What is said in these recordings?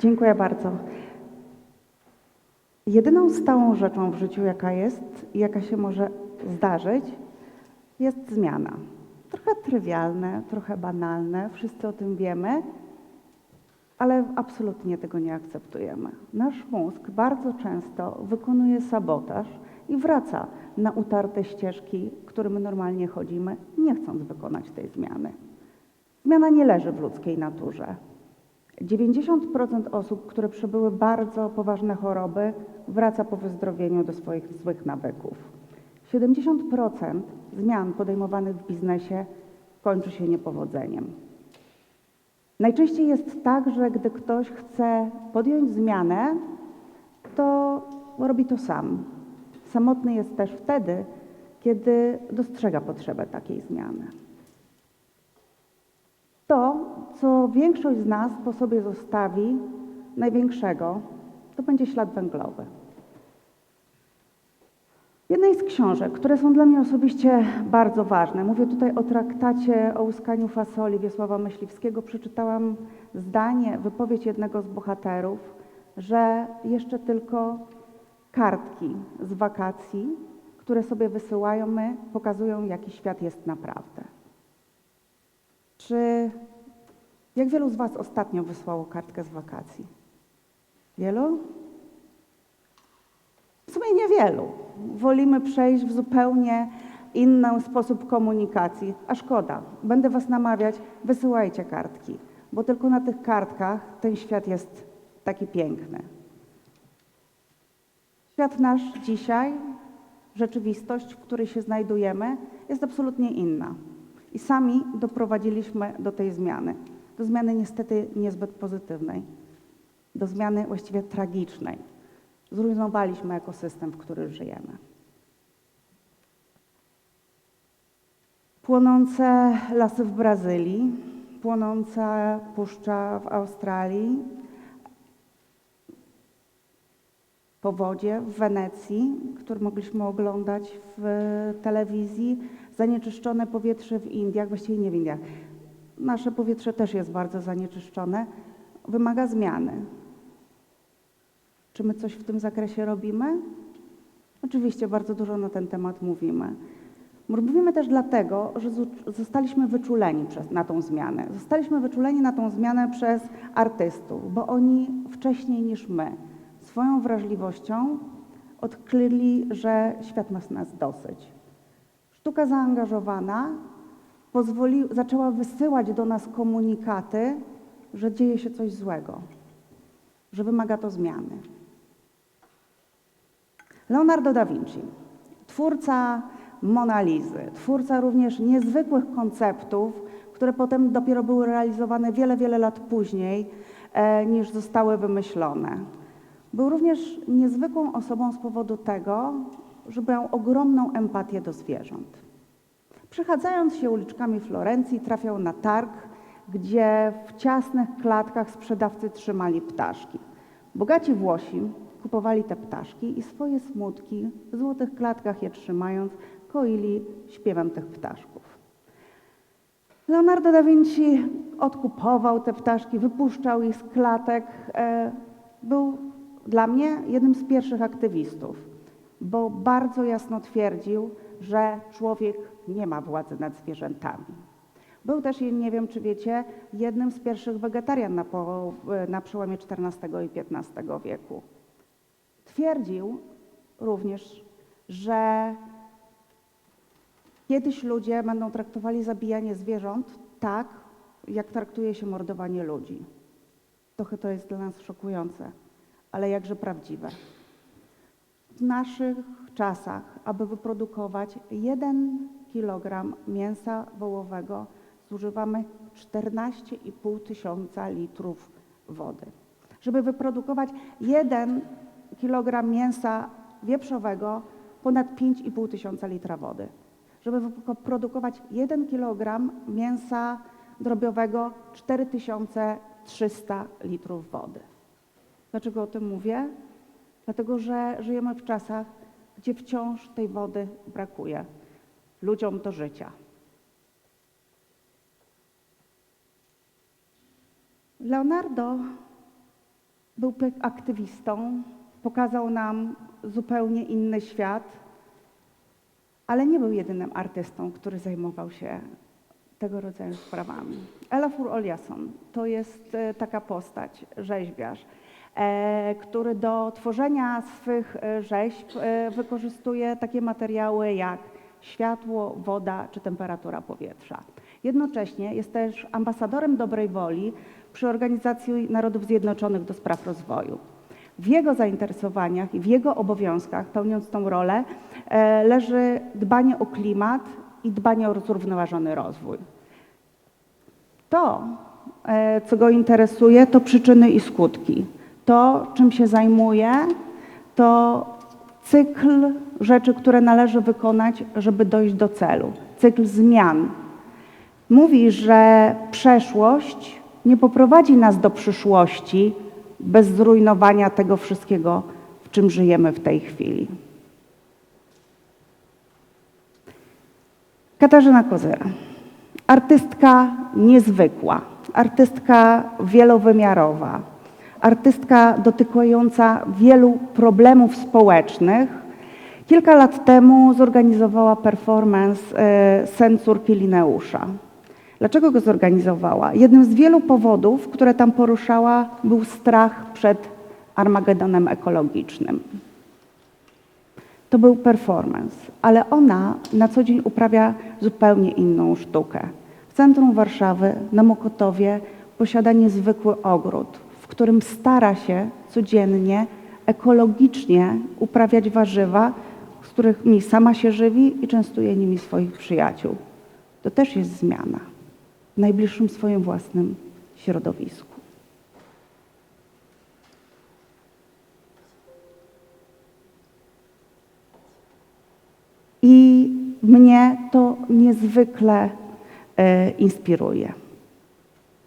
Dziękuję bardzo. Jedyną stałą rzeczą w życiu, jaka jest i jaka się może zdarzyć, jest zmiana. Trochę trywialne, trochę banalne, wszyscy o tym wiemy, ale absolutnie tego nie akceptujemy. Nasz mózg bardzo często wykonuje sabotaż i wraca na utarte ścieżki, którymi normalnie chodzimy, nie chcąc wykonać tej zmiany. Zmiana nie leży w ludzkiej naturze. 90% osób, które przebyły bardzo poważne choroby, wraca po wyzdrowieniu do swoich złych nawyków. 70% zmian podejmowanych w biznesie kończy się niepowodzeniem. Najczęściej jest tak, że gdy ktoś chce podjąć zmianę, to robi to sam. Samotny jest też wtedy, kiedy dostrzega potrzebę takiej zmiany. To, co większość z nas po sobie zostawi, największego, to będzie ślad węglowy. Jednej z książek, które są dla mnie osobiście bardzo ważne, mówię tutaj o traktacie o łuskaniu fasoli Wiesława Myśliwskiego, przeczytałam zdanie, wypowiedź jednego z bohaterów, że jeszcze tylko kartki z wakacji, które sobie wysyłają my, pokazują, jaki świat jest naprawdę. Czy jak wielu z Was ostatnio wysłało kartkę z wakacji? Wielu? W sumie niewielu. Wolimy przejść w zupełnie inny sposób komunikacji, a szkoda. Będę Was namawiać, wysyłajcie kartki, bo tylko na tych kartkach ten świat jest taki piękny. Świat nasz dzisiaj, rzeczywistość, w której się znajdujemy, jest absolutnie inna. I sami doprowadziliśmy do tej zmiany. Do zmiany niestety niezbyt pozytywnej. Do zmiany właściwie tragicznej. Zrujnowaliśmy ekosystem, w którym żyjemy. Płonące lasy w Brazylii, płonąca puszcza w Australii, powodzie w Wenecji, które mogliśmy oglądać w telewizji, zanieczyszczone powietrze w Indiach, właściwie nie w Indiach. Nasze powietrze też jest bardzo zanieczyszczone, wymaga zmiany. Czy my coś w tym zakresie robimy? Oczywiście bardzo dużo na ten temat mówimy. Mówimy też dlatego, że zostaliśmy wyczuleni przez, na tą zmianę. Zostaliśmy wyczuleni na tą zmianę przez artystów, bo oni wcześniej niż my swoją wrażliwością odkryli, że świat ma z nas dosyć. Sztuka zaangażowana pozwoli, zaczęła wysyłać do nas komunikaty, że dzieje się coś złego, że wymaga to zmiany. Leonardo da Vinci, twórca Monalizy, twórca również niezwykłych konceptów, które potem dopiero były realizowane wiele, wiele lat później e, niż zostały wymyślone. Był również niezwykłą osobą z powodu tego, że miał ogromną empatię do zwierząt. Przechadzając się uliczkami Florencji, trafiał na targ, gdzie w ciasnych klatkach sprzedawcy trzymali ptaszki. Bogaci Włosi kupowali te ptaszki i swoje smutki w złotych klatkach je trzymając, koili śpiewem tych ptaszków. Leonardo da Vinci odkupował te ptaszki, wypuszczał ich z klatek. E, był dla mnie jednym z pierwszych aktywistów, bo bardzo jasno twierdził, że człowiek nie ma władzy nad zwierzętami. Był też, nie wiem czy wiecie, jednym z pierwszych wegetarian na, po, na przełomie XIV i XV wieku. Twierdził również, że kiedyś ludzie będą traktowali zabijanie zwierząt tak, jak traktuje się mordowanie ludzi. Trochę to jest dla nas szokujące, ale jakże prawdziwe. W naszych czasach, aby wyprodukować 1 kg mięsa wołowego, zużywamy 14,5 tysiąca litrów wody. Żeby wyprodukować 1 kg mięsa wieprzowego, ponad 5,5 tysiąca litra wody. Żeby wyprodukować 1 kg mięsa drobiowego, 4300 litrów wody. Dlaczego o tym mówię? Dlatego, że żyjemy w czasach, gdzie wciąż tej wody brakuje ludziom do życia. Leonardo Był aktywistą, pokazał nam zupełnie inny świat, ale nie był jedynym artystą, który zajmował się tego rodzaju sprawami. Elafur Oliasson to jest e, taka postać, rzeźbiarz, który do tworzenia swych e, rzeźb e, wykorzystuje takie materiały jak światło, woda czy temperatura powietrza. Jednocześnie jest też ambasadorem dobrej woli przy Organizacji Narodów Zjednoczonych do spraw rozwoju. W jego zainteresowaniach i w jego obowiązkach, pełniąc tą rolę, e, leży dbanie o klimat i dbanie o zrównoważony rozwój. To, e, co go interesuje, to przyczyny i skutki. To, czym się zajmuje, to cykl rzeczy, które należy wykonać, żeby dojść do celu. Cykl zmian. Mówi, że przeszłość nie poprowadzi nas do przyszłości bez zrujnowania tego wszystkiego, w czym żyjemy w tej chwili. Katarzyna Kozyra. Artystka niezwykła, artystka wielowymiarowa, artystka dotykająca wielu problemów społecznych. Kilka lat temu zorganizowała performance e, Sen córki. Dlaczego go zorganizowała? Jednym z wielu powodów, które tam poruszała, był strach przed Armagedonem ekologicznym. To był performance, ale ona na co dzień uprawia zupełnie inną sztukę. W centrum Warszawy, na Mokotowie, posiada niezwykły ogród, którym stara się codziennie ekologicznie uprawiać warzywa, z którymi sama się żywi i częstuje nimi swoich przyjaciół. To też jest zmiana w najbliższym swoim własnym środowisku. I mnie to niezwykle e, inspiruje.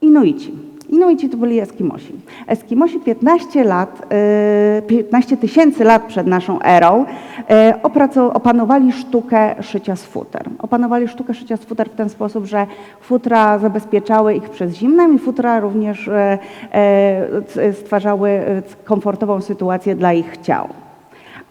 Inuici. Inuici to byli Eskimosi. Eskimosi 15 lat, e, 15 tysięcy lat przed naszą erą e, opanowali sztukę szycia z futer. Opanowali sztukę szycia z futer w ten sposób, że futra zabezpieczały ich przed zimnem i futra również e, e, stwarzały e, komfortową sytuację dla ich ciał.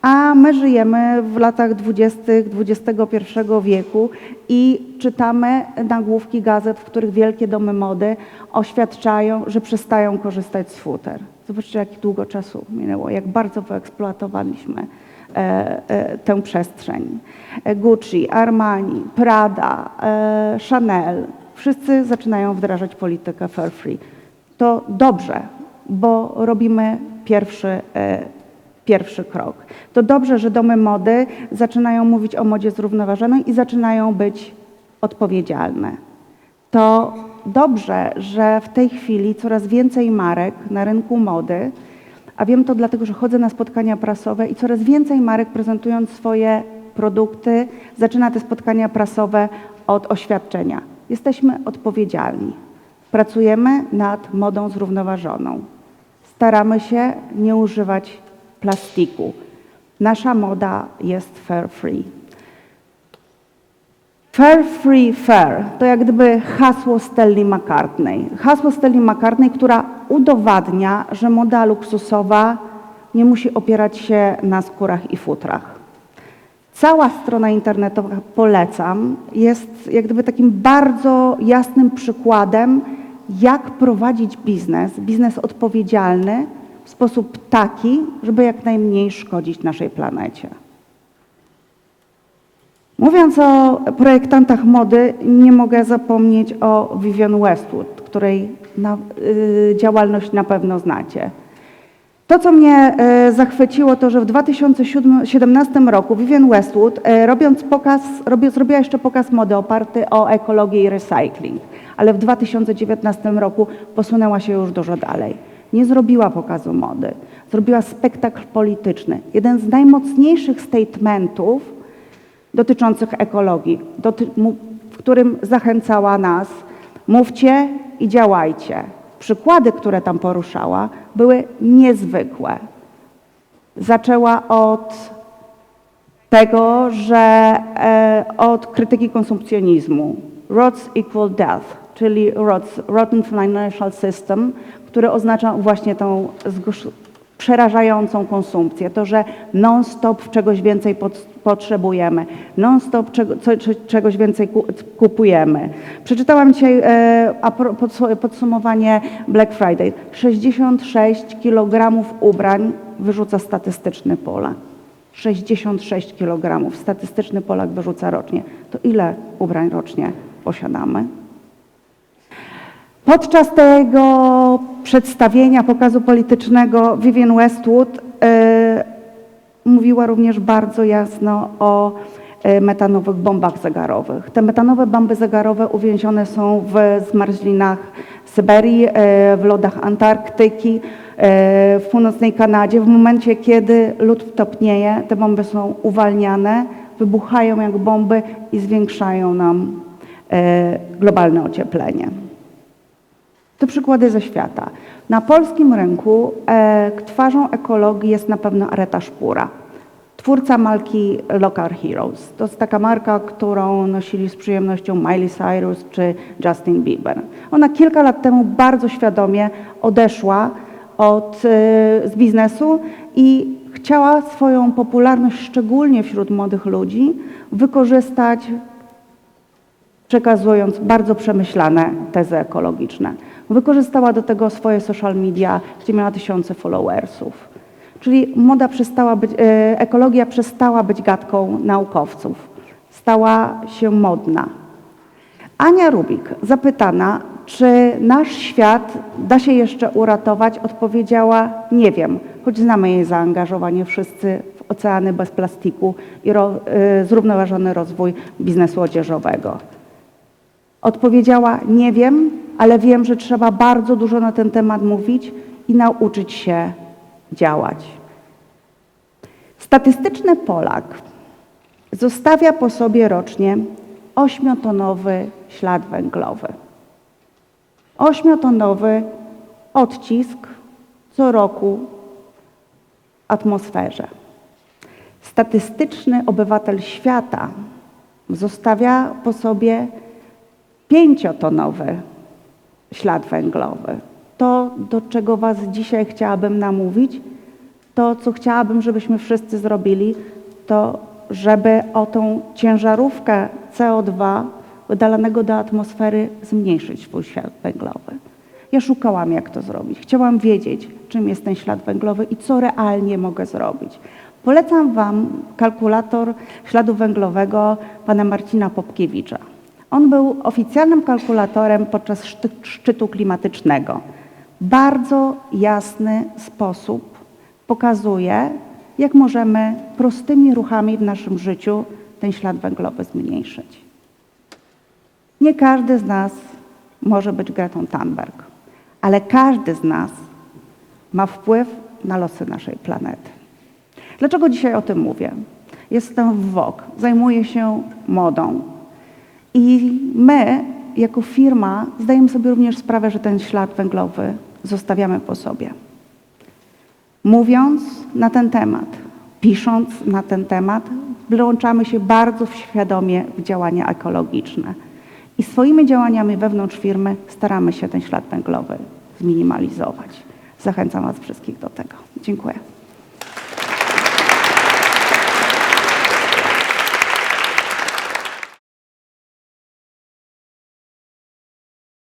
A my żyjemy w latach 20. XXI wieku i czytamy nagłówki gazet, w których wielkie domy mody oświadczają, że przestają korzystać z futer. Zobaczcie, jak długo czasu minęło, jak bardzo wyeksploatowaliśmy e, e, tę przestrzeń. E, Gucci, Armani, Prada, Chanel, wszyscy zaczynają wdrażać politykę fair free. To dobrze, bo robimy pierwszy pierwszy krok. To dobrze, że domy mody zaczynają mówić o modzie zrównoważonej i zaczynają być odpowiedzialne. To dobrze, że w tej chwili coraz więcej marek na rynku mody, a wiem to dlatego, że chodzę na spotkania prasowe i coraz więcej marek prezentując swoje produkty, zaczyna te spotkania prasowe od oświadczenia. Jesteśmy odpowiedzialni. Pracujemy nad modą zrównoważoną. Staramy się nie używać plastiku. Nasza moda jest fair free. Fair free fair to jak gdyby hasło Stelli McCartney. Hasło Stelli McCartney, która udowadnia, że moda luksusowa nie musi opierać się na skórach i futrach. Cała strona internetowa, polecam, jest jak gdyby takim bardzo jasnym przykładem, jak prowadzić biznes, biznes odpowiedzialny sposób taki, żeby jak najmniej szkodzić naszej planecie. Mówiąc o projektantach mody, nie mogę zapomnieć o Vivienne Westwood, której na, y, działalność na pewno znacie. To, co mnie e, zachwyciło, to że w 2017 roku Vivienne Westwood, e, robiąc pokaz, robi, zrobiła jeszcze pokaz mody oparty o ekologię i recycling, ale w 2019 roku posunęła się już dużo dalej. Nie zrobiła pokazu mody, zrobiła spektakl polityczny. Jeden z najmocniejszych statementów dotyczących ekologii, doty, w którym zachęcała nas, mówcie i działajcie. Przykłady, które tam poruszała, były niezwykłe. Zaczęła od tego, że e, od krytyki konsumpcjonizmu. Roads equal death, czyli ROTS, Rotten Financial System, który oznacza właśnie tą przerażającą konsumpcję, to, że non-stop czegoś więcej pot- potrzebujemy, non-stop czego, czegoś więcej ku, kupujemy. Przeczytałam dzisiaj e, podsumowanie Black Friday. 66 kg ubrań wyrzuca statystyczny Polak. 66 kg statystyczny Polak wyrzuca rocznie. To ile ubrań rocznie posiadamy? Podczas tego przedstawienia, pokazu politycznego Vivienne Westwood e, mówiła również bardzo jasno o e, metanowych bombach zegarowych. Te metanowe bomby zegarowe uwięzione są w zmarzlinach Syberii, e, w lodach Antarktyki, w północnej Kanadzie. W momencie, kiedy lód topnieje, te bomby są uwalniane, wybuchają jak bomby i zwiększają nam globalne ocieplenie. To przykłady ze świata. Na polskim rynku e, twarzą ekologii jest na pewno Areta Szpura, twórca marki Local Heroes. To jest taka marka, którą nosili z przyjemnością Miley Cyrus czy Justin Bieber. Ona kilka lat temu bardzo świadomie odeszła od, e, z biznesu i chciała swoją popularność, szczególnie wśród młodych ludzi, wykorzystać przekazując bardzo przemyślane tezy ekologiczne. Wykorzystała do tego swoje social media, gdzie miała tysiące followersów. Czyli moda przestała być, e, ekologia przestała być gadką naukowców, stała się modna. Ania Rubik, zapytana, czy nasz świat da się jeszcze uratować, odpowiedziała: Nie wiem, choć znamy jej zaangażowanie wszyscy w oceany bez plastiku i ro, y, zrównoważony rozwój biznesu odzieżowego. Odpowiedziała: Nie wiem, ale wiem, że trzeba bardzo dużo na ten temat mówić i nauczyć się działać. Statystyczny Polak zostawia po sobie rocznie ośmiotonowy ślad węglowy. Ośmiotonowy odcisk co roku w atmosferze. Statystyczny obywatel świata zostawia po sobie pięciotonowy ślad węglowy. To, do czego Was dzisiaj chciałabym namówić, to, co chciałabym, żebyśmy wszyscy zrobili, to żeby o tą ciężarówkę CO2 wydalanego do atmosfery zmniejszyć swój ślad węglowy. Ja szukałam, jak to zrobić. Chciałam wiedzieć, czym jest ten ślad węglowy i co realnie mogę zrobić. Polecam Wam kalkulator śladu węglowego pana Marcina Popkiewicza. On był oficjalnym kalkulatorem podczas szczytu klimatycznego. Bardzo jasny sposób pokazuje, jak możemy prostymi ruchami w naszym życiu ten ślad węglowy zmniejszyć. Nie każdy z nas może być Gretą Thunberg, ale każdy z nas ma wpływ na losy naszej planety. Dlaczego dzisiaj o tym mówię? Jestem w WOK, zajmuję się modą. I my, jako firma, zdajemy sobie również sprawę, że ten ślad węglowy zostawiamy po sobie. Mówiąc na ten temat, pisząc na ten temat, włączamy się bardzo świadomie w działania ekologiczne. I swoimi działaniami wewnątrz firmy staramy się ten ślad węglowy zminimalizować. Zachęcam Was wszystkich do tego. Dziękuję.